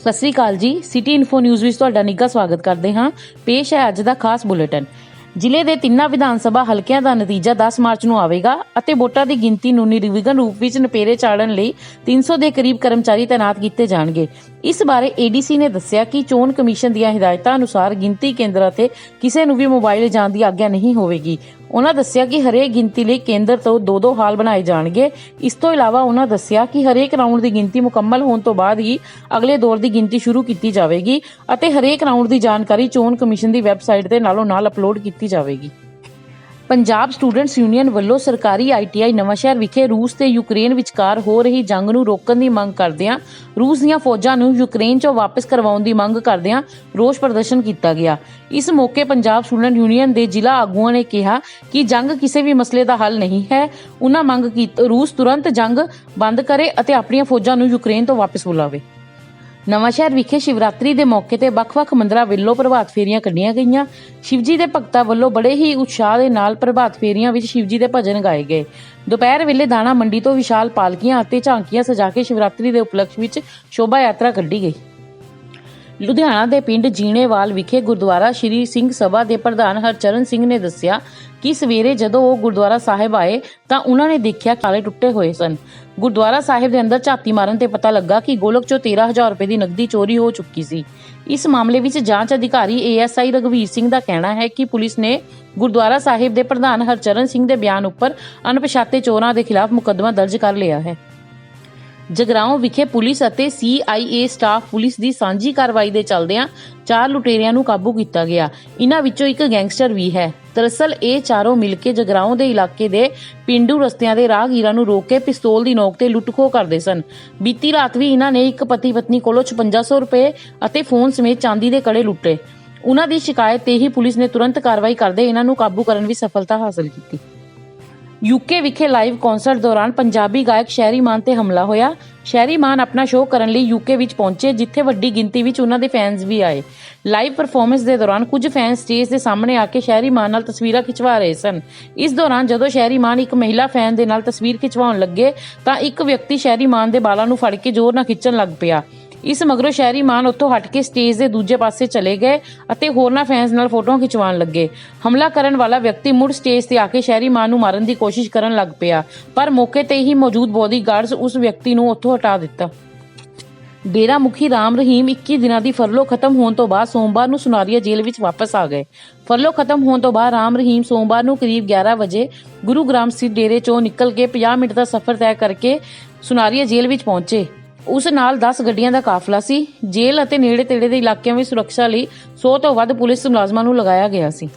ਸਤਿ ਸ੍ਰੀ ਅਕਾਲ ਜੀ। City info news ਵਿੱਚ ਤੁਹਾਡਾ ਨਿੱਘਾ ਸਵਾਗਤ ਕਰਦੇ ਹਾਂ। ਪੇਸ਼ ਹੈ ਅੱਜ ਦਾ ਖਾਸ ਬੁਲੇਟਿਨ। ਜ਼ਿਲ੍ਹੇ ਦੇ ਤਿੰਨਾਂ ਵਿਧਾਨ ਸਭਾ ਹਲਕਿਆਂ ਦਾ ਨਤੀਜਾ 10 ਮਾਰਚ ਨੂੰ ਆਵੇਗਾ ਅਤੇ ਵੋਟਾਂ ਦੀ ਗਿਣਤੀ ਨੂੰ ਨਿਰਵਿਘਨ ਰੂਪ ਵਿੱਚ ਨਪੇਰੇ ਚਾੜਨ ਲਈ 300 ਦੇ ਕਰੀਬ ਕਰਮਚਾਰੀ ਤਾਇਨਾਤ ਕੀਤੇ ਜਾਣਗੇ। ਇਸ ਬਾਰੇ ਏਡੀਸੀ ਨੇ ਦੱਸਿਆ ਕਿ ਚੋਣ ਕਮਿਸ਼ਨ ਦੀਆਂ ਹਦਾਇਤਾਂ ਅਨੁਸਾਰ ਗਿਣਤੀ ਕੇਂਦਰਾਂ ਤੇ ਕਿਸੇ ਨੂੰ ਵੀ ਮੋਬਾਈਲ ਜਾਣ ਦੀ ਆਗਿਆ ਨਹੀਂ ਹੋਵੇਗੀ। ਉਹਨਾਂ ਦੱਸਿਆ ਕਿ ਹਰੇਕ ਗਿਣਤੀ ਲਈ ਕੇਂਦਰ ਤੋਂ ਦੋ ਦੋ ਹਾਲ ਬਣਾਏ ਜਾਣਗੇ। ਇਸ ਤੋਂ ਇਲਾਵਾ ਉਹਨਾਂ ਦੱਸਿਆ ਕਿ ਹਰੇਕ ਰਾਊਂਡ ਦੀ ਗਿਣਤੀ ਮੁਕੰਮਲ ਹੋਣ ਤੋਂ ਬਾਅਦ ਹੀ ਅਗਲੇ ਦੌਰ ਦੀ ਗਿਣਤੀ ਸ਼ੁਰੂ ਕੀਤੀ ਜਾਵੇਗੀ ਅਤੇ ਹਰੇਕ ਰਾਊਂਡ ਦੀ ਜਾਣਕਾਰੀ ਚੋਣ ਕਮਿਸ਼ਨ ਦੀ ਵੈਬਸਾਈਟ ਤੇ ਨਾਲੋਂ ਨਾਲ ਅਪਲੋਡ ਕੀਤੀ ਜਾਵੇਗੀ। ਪੰਜਾਬ ਸਟੂਡੈਂਟਸ ਯੂਨੀਅਨ ਵੱਲੋਂ ਸਰਕਾਰੀ ਆਈਟੀਆਈ ਨਵਾਂਸ਼ਹਿਰ ਵਿਖੇ ਰੂਸ ਤੇ ਯੂਕਰੇਨ ਵਿਚਕਾਰ ਹੋ ਰਹੀ ਜੰਗ ਨੂੰ ਰੋਕਣ ਦੀ ਮੰਗ ਕਰਦਿਆਂ, ਰੂਸ ਦੀਆਂ ਫੌਜਾਂ ਨੂੰ ਯੂਕਰੇਨ 'ਚੋਂ ਵਾਪਸ ਕਰਵਾਉਣ ਦੀ ਮੰਗ ਕਰਦਿਆਂ ਰੋਸ ਪ੍ਰਦਰਸ਼ਨ ਕੀਤਾ ਗਿਆ। ਇਸ ਮੌਕੇ ਪੰਜਾਬ ਸਟੂਡੈਂਟ ਯੂਨੀਅਨ ਦੇ ਜ਼ਿਲ੍ਹਾ ਆਗੂਆਂ ਨੇ ਕਿਹਾ ਕਿ ਜੰਗ ਕਿਸੇ ਵੀ ਮਸਲੇ ਦਾ ਹੱਲ ਨਹੀਂ ਹੈ। ਉਹਨਾਂ ਮੰਗ ਕੀਤੀ ਰੂਸ ਤੁਰੰਤ ਜੰਗ ਬੰਦ ਕਰੇ ਅਤੇ ਆਪਣੀਆਂ ਫੌਜਾਂ ਨੂੰ ਯੂਕਰੇਨ ਤੋਂ ਵਾਪਸ ਬੁਲਾਵੇ। ਨਵਾਂਸ਼ਹਿਰ ਵਿਖੇ ਸ਼ਿਵਰਾਤਰੀ ਦੇ ਮੌਕੇ ਤੇ ਵੱਖ-ਵੱਖ ਮੰਦਰਾਂ ਵੱਲੋਂ ਪ੍ਰਭਾਤ ਫੇਰੀਆਂ ਕੱਢੀਆਂ ਗਈਆਂ। ਸ਼ਿਵਜੀ ਦੇ ਭਗਤਾਂ ਵੱਲੋਂ ਬੜੇ ਹੀ ਉਤਸ਼ਾਹ ਦੇ ਨਾਲ ਪ੍ਰਭਾਤ ਫੇਰੀਆਂ ਵਿੱਚ ਸ਼ਿਵਜੀ ਦੇ ਭਜਨ ਗਾਏ ਗਏ। ਦੁਪਹਿਰ ਵੇਲੇ ਦਾਣਾ ਮੰਡੀ ਤੋਂ ਵਿਸ਼ਾਲ ਪਾਲਕੀਆਂ ਅਤੇ ਝਾਂਕੀਆਂ ਸਜਾ ਕੇ ਸ਼ਿਵਰਾਤਰੀ ਦੇ ਉਪਲਕਸ਼ ਵਿੱਚ ਸ਼ੋਭਾ ਯਾਤਰਾ ਕੱਢੀ ਗਈ। ਲੁਧਿਆਣਾ ਦੇ ਪਿੰਡ ਜੀਣੇਵਾਲ ਵਿਖੇ ਗੁਰਦੁਆਰਾ ਸ਼੍ਰੀ ਸਿੰਘ ਸਭਾ ਦੇ ਪ੍ਰਧਾਨ ਹਰਚਰਨ ਸਿੰਘ ਨੇ ਦੱਸਿਆ ਕਿ ਸਵੇਰੇ ਜਦੋਂ ਉਹ ਗੁਰਦੁਆਰਾ ਸਾਹਿਬ ਆਏ ਤਾਂ ਉਹਨਾਂ ਨੇ ਦੇਖਿਆ ਤਾਲੇ ਟੁੱਟੇ ਹੋਏ ਸਨ। ਗੁਰਦੁਆਰਾ ਸਾਹਿਬ ਦੇ ਅੰਦਰ ਝਾਤੀ ਮਾਰਨ ਤੇ ਪਤਾ ਲੱਗਾ ਕਿ ਗੋਲਕ ਚੋਂ 13000 ਰੁਪਏ ਦੀ ਨਕਦੀ ਚੋਰੀ ਹੋ ਚੁੱਕੀ ਸੀ। ਇਸ ਮਾਮਲੇ ਵਿੱਚ ਜਾਂਚ ਅਧਿਕਾਰੀ ਏਐਸਆਈ ਰਗਵੀਰ ਸਿੰਘ ਦਾ ਕਹਿਣਾ ਹੈ ਕਿ ਪੁਲਿਸ ਨੇ ਗੁਰਦੁਆਰਾ ਸਾਹਿਬ ਦੇ ਪ੍ਰਧਾਨ ਹਰਚਰਨ ਸਿੰਘ ਦੇ ਬਿਆਨ ਉੱਪਰ ਅਣਪਛਾਤੇ ਚੋਰਾਂ ਦੇ ਖਿਲਾਫ ਮੁਕੱਦਮਾ ਦਰਜ ਕਰ ਲਿਆ ਹੈ। ਜਗਰਾਉਂ ਵਿਖੇ ਪੁਲਿਸ ਅਤੇ ਸੀਆਈਏ ਸਟਾਫ ਪੁਲਿਸ ਦੀ ਸਾਂਝੀ ਕਾਰਵਾਈ ਦੇ ਚੱਲਦਿਆਂ ਚਾਰ ਲੁਟੇਰਿਆਂ ਨੂੰ ਕਾਬੂ ਕੀਤਾ ਗਿਆ। ਇਨ੍ਹਾਂ ਵਿੱਚੋਂ ਇੱਕ ਗੈਂਗਸਟਰ ਵੀ ਹੈ। ਦਰਅਸਲ, ਇਹ ਚਾਰੋਂ ਮਿਲ ਕੇ ਜਗਰਾਉਂ ਦੇ ਇਲਾਕੇ ਦੇ ਪਿੰਡੂ ਰਸਤਿਆਂ ਦੇ ਰਾਹਗੀਰਾਂ ਨੂੰ ਰੋਕ ਕੇ ਪਿਸਤੌਲ ਦੀ ਨੋਕ ਤੇ ਲੁੱਟਖੋ ਕਰਦੇ ਸਨ। ਬੀਤੀ ਰਾਤ ਵੀ ਇਹਨਾਂ ਨੇ ਇੱਕ ਪਤੀ ਪਤਨੀ ਕੋਲੋਂ 5600 ਰੁਪਏ ਅਤੇ ਫੋਨ ਸਮੇਤ ਚਾਂਦੀ ਦੇ ਕੜੇ ਲੁੱਟੇ। ਉਹਨਾਂ ਦੀ ਸ਼ਿਕਾਇਤ ਤੇ ਹੀ ਪੁਲਿਸ ਨੇ ਤੁਰੰਤ ਕਾਰਵਾਈ ਕਰਦੇ ਇਹਨਾਂ ਨੂੰ ਕਾਬੂ ਕਰਨ ਵਿੱਚ ਸਫਲਤਾ ਹਾਸਲ ਕੀਤੀ। ਯੂਕੇ ਵਿਖੇ ਲਾਈਵ ਕਨਸਰਟ ਦੌਰਾਨ ਪੰਜਾਬੀ ਗਾਇਕ ਸ਼ਹਿਰੀ ਮਾਨ ਤੇ ਹਮਲਾ ਹੋਇਆ। ਸ਼ਹਿਰੀ ਮਾਨ ਆਪਣਾ ਸ਼ੋਅ ਕਰਨ ਲਈ ਯੂਕੇ ਵਿੱਚ ਪਹੁੰਚੇ, ਜਿੱਥੇ ਵੱਡੀ ਗਿਣਤੀ ਵਿੱਚ ਉਹਨਾਂ ਦੇ ਫੈਨਸ ਵੀ ਆਏ। ਲਾਈਵ ਪਰਫਾਰਮੈਂਸ ਦੇ ਦੌਰਾਨ ਕੁਝ ਫੈਨ ਸਟੇਜ ਦੇ ਸਾਹਮਣੇ ਆ ਕੇ ਸ਼ਹਿਰੀ ਮਾਨ ਨਾਲ ਤਸਵੀਰਾਂ ਖਿਚਵਾ ਰਹੇ ਸਨ। ਇਸ ਦੌਰਾਨ ਜਦੋਂ ਸ਼ਹਿਰੀ ਮਾਨ ਇੱਕ ਮਹਿਲਾ ਫੈਨ ਦੇ ਨਾਲ ਤਸਵੀਰ ਖਿਚਵਾਉਣ ਲੱਗੇ, ਤਾਂ ਇੱਕ ਵਿਅਕਤੀ ਸ਼ਹਿਰੀ ਮਾਨ ਦੇ ਬਾਲਾਂ ਨੂੰ ਫੜ ਕੇ ਜ਼ੋਰ ਨਾਲ ਖਿੱਚਣ ਲੱਗ ਪਿਆ। ਇਸ ਮਗਰੋਂ ਸ਼ਹਿਰੀ ਮਾਨ ਉੱਥੋਂ ਹਟ ਕੇ ਸਟੇਜ ਦੇ ਦੂਜੇ ਪਾਸੇ ਚਲੇ ਗਏ ਅਤੇ ਹੋਰਨਾਂ ਫੈਨਸ ਨਾਲ ਫੋਟੋਆਂ ਖਿਚਵਾਉਣ ਲੱਗੇ। ਹਮਲਾ ਕਰਨ ਵਾਲਾ ਵਿਅਕਤੀ ਮੁੜ ਸਟੇਜ ਤੇ ਆ ਕੇ ਸ਼ਹਿਰੀ ਮਾਨ ਨੂੰ ਮਾਰਨ ਦੀ ਕੋਸ਼ਿਸ਼ ਕਰਨ ਲੱਗ ਪਿਆ, ਪਰ ਮੌਕੇ ਤੇ ਹੀ ਮੌਜੂਦ ਬੋਡੀਗਾਰਡਸ ਉਸ ਵਿਅਕਤੀ ਨੂੰ ਉੱਥੋਂ ਹਟਾ ਦਿੱਤਾ। ਡੇਰਾ ਮੁਖੀ ਰਾਮ ਰਹੀਮ 21 ਦਿਨਾਂ ਦੀ ਫਰਲੋ ਖਤਮ ਹੋਣ ਤੋਂ ਬਾਅਦ ਸੋਮਵਾਰ ਨੂੰ ਸੁਨਾਰੀਆ ਜੇਲ੍ਹ ਵਿੱਚ ਵਾਪਸ ਆ ਗਏ। ਫਰਲੋ ਖਤਮ ਹੋਣ ਤੋਂ ਬਾਅਦ ਰਾਮ ਰਹੀਮ ਸੋਮਵਾਰ ਨੂੰ ਕਰੀਬ 11 ਵਜੇ ਗੁਰੂਗ੍ਰਾਮ ਸਥਿਤ ਡੇਰੇ ਚੋਂ ਨਿਕਲ ਕੇ 50 ਮਿੰਟ ਦਾ ਸਫ਼ਰ ਤੈਅ ਕਰਕੇ ਸੁਨਾਰੀਆ ਜੇਲ੍ਹ ਵਿੱਚ ਪਹੁੰਚੇ। ਉਸ ਨਾਲ 10 ਗੱਡੀਆਂ ਦਾ ਕਾਫਲਾ ਸੀ। ਜੇਲ੍ਹ ਅਤੇ ਨੇੜੇ ਤੇੜੇ ਦੇ ਇਲਾਕਿਆਂ ਵਿੱਚ ਸੁਰੱਖਿਆ ਲਈ 100 ਤੋਂ ਵੱਧ ਪੁਲਿਸ ਮੁਲਾਜ਼ਮਾਂ ਨੂੰ ਲਗਾਇਆ ਗਿਆ ਸੀ।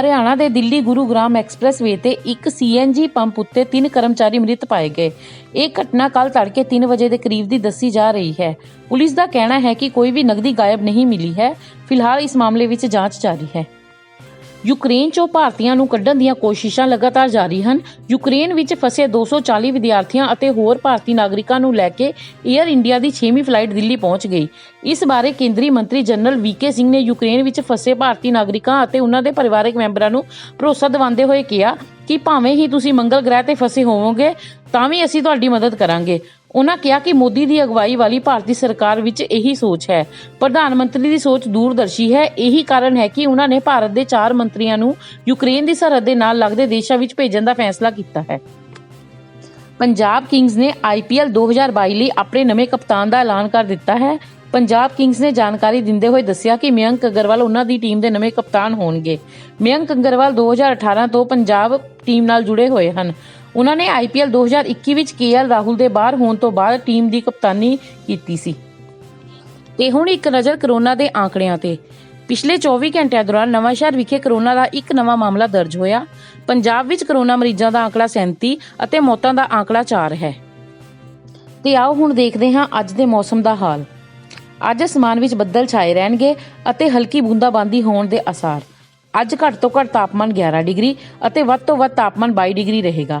ਹਰਿਆਣਾ ਦੇ ਦਿੱਲੀ ਗੁਰੂਗ੍ਰਾਮ ਐਕਸਪ੍ਰੈਸਵੇ ਤੇ ਇੱਕ ਸੀਐਨਜੀ ਪੰਪ ਉੱਤੇ ਤਿੰਨ ਕਰਮਚਾਰੀ ਮ੍ਰਿਤ ਪਾਏ ਗਏ। ਇਹ ਘਟਨਾ ਕੱਲ ਤੜਕੇ 3 ਵਜੇ ਦੇ ਕਰੀਬ ਦੀ ਦੱਸੀ ਜਾ ਰਹੀ ਹੈ। ਪੁਲਿਸ ਦਾ ਕਹਿਣਾ ਹੈ ਕਿ ਕੋਈ ਵੀ ਨਗਦੀ ਗਾਇਬ ਨਹੀਂ ਮਿਲੀ ਹੈ। ਫਿਲਹਾਲ ਇਸ ਮਾਮਲੇ ਵਿੱਚ ਜਾਂਚ ਜਾਰੀ ਹੈ। ਯੂਕਰੇਨ ਚੋਂ ਭਾਰਤੀਆਂ ਨੂੰ ਕੱਢਣ ਦੀਆਂ ਕੋਸ਼ਿਸ਼ਾਂ ਲਗਾਤਾਰ ਜਾਰੀ ਹਨ। ਯੂਕਰੇਨ ਵਿੱਚ ਫਸੇ 240 ਵਿਦਿਆਰਥੀਆਂ ਅਤੇ ਹੋਰ ਭਾਰਤੀ ਨਾਗਰਿਕਾਂ ਨੂੰ ਲੈ ਕੇ 에ਅਰ ਇੰਡੀਆ ਦੀ 6ਵੀਂ ਫਲਾਈਟ ਦਿੱਲੀ ਪਹੁੰਚ ਗਈ। ਇਸ ਬਾਰੇ ਕੇਂਦਰੀ ਮੰਤਰੀ ਜਨਰਲ ਵੀਕੇ ਸਿੰਘ ਨੇ ਯੂਕਰੇਨ ਵਿੱਚ ਫਸੇ ਭਾਰਤੀ ਨਾਗਰਿਕਾਂ ਅਤੇ ਉਹਨਾਂ ਦੇ ਪਰਿਵਾਰਕ ਮੈਂਬਰਾਂ ਨੂੰ ਭਰੋਸਾ ਦਿਵਾਉਂਦੇ ਹੋਏ ਕਿਹਾ ਕਿ ਭਾਵੇਂ ਹੀ ਤੁਸੀਂ ਮੰਗਲ ਗ੍ਰਹਿ ਤੇ ਫਸੇ ਹੋਵੋਗੇ, ਤਾਂ ਵੀ ਅਸੀਂ ਤੁਹਾਡੀ ਮਦਦ ਕਰਾਂਗੇ। ਉਹਨਾਂ ਕਿਹਾ ਕਿ ਮੋਦੀ ਦੀ ਅਗਵਾਈ ਵਾਲੀ ਭਾਰਤੀ ਸਰਕਾਰ ਵਿੱਚ ਇਹੀ ਸੋਚ ਹੈ। ਪ੍ਰਧਾਨ ਮੰਤਰੀ ਦੀ ਸੋਚ ਦੂਰਦਰਸ਼ੀ ਹੈ। ਇਹੀ ਕਾਰਨ ਹੈ ਕਿ ਉਹਨਾਂ ਨੇ ਭਾਰਤ ਦੇ ਚਾਰ ਮੰਤਰੀਆਂ ਨੂੰ ਯੂਕਰੇਨ ਦੀ ਸਰਹੱਦ ਦੇ ਨਾਲ ਲੱਗਦੇ ਦੇਸ਼ਾਂ ਵਿੱਚ ਭੇਜਣ ਦਾ ਫੈਸਲਾ ਕੀਤਾ ਹੈ। ਪੰਜਾਬ ਕਿੰਗਜ਼ ਨੇ ਆਈਪੀਐਲ 2022 ਲਈ ਆਪਣੇ ਨਵੇਂ ਕਪਤਾਨ ਦਾ ਐਲਾਨ ਕਰ ਦਿੱਤਾ ਹੈ। ਪੰਜਾਬ ਕਿੰਗਜ਼ ਨੇ ਜਾਣਕਾਰੀ ਦਿੰਦੇ ਹੋਏ ਦੱਸਿਆ ਕਿ ਮਯੰਕ ਅਗਰਵਾਲ ਉਹਨਾਂ ਦੀ ਟੀਮ ਦੇ ਨਵੇਂ ਕਪਤਾਨ ਹੋਣਗੇ। ਮਯੰਕ ਅਗਰਵਾਲ 2018 ਤੋਂ ਪੰਜਾਬ ਟੀਮ ਨਾਲ ਜੁੜੇ ਹੋਏ ਹਨ। ਉਹਨਾਂ ਨੇ ਆਈਪੀਐਲ 2021 ਵਿੱਚ ਕੇਐਲ ਰਾਹੁਲ ਦੇ ਬਾਹਰ ਹੋਣ ਤੋਂ ਬਾਅਦ ਟੀਮ ਦੀ ਕਪਤਾਨੀ ਕੀਤੀ ਸੀ। ਤੇ ਹੁਣ ਇੱਕ ਨਜ਼ਰ ਕਰੋਨਾ ਦੇ ਆંકੜਿਆਂ ਤੇ। ਪਿਛਲੇ 24 ਘੰਟਿਆਂ ਦੌਰਾਨ ਨਵਾਂਸ਼ਹਿਰ ਵਿਖੇ ਕਰੋਨਾ ਦਾ ਇੱਕ ਨਵਾਂ ਮਾਮਲਾ ਦਰਜ ਹੋਇਆ। ਪੰਜਾਬ ਵਿੱਚ ਕਰੋਨਾ ਮਰੀਜ਼ਾਂ ਦਾ ਆંકੜਾ 37 ਅਤੇ ਮੌਤਾਂ ਦਾ ਆંકੜਾ 4 ਹੈ। ਤੇ ਆਓ ਹੁਣ ਦੇਖਦੇ ਹਾਂ ਅੱਜ ਦੇ ਮੌਸਮ ਦਾ ਹਾਲ। ਅੱਜ ਅਸਮਾਨ ਵਿੱਚ ਬੱਦਲ ਛਾਏ ਰਹਿਣਗੇ ਅਤੇ ਹਲਕੀ ਬੂੰਦਾਬਾਂਦੀ ਹੋਣ ਦੇ ਅਸਾਰ। ਅੱਜ ਘੱਟ ਤੋਂ ਘੱਟ ਤਾਪਮਾਨ 11 ਡਿਗਰੀ ਅਤੇ ਵੱਧ ਤੋਂ ਵੱਧ ਤਾਪਮਾਨ 22 ਡਿਗਰੀ ਰਹੇਗਾ।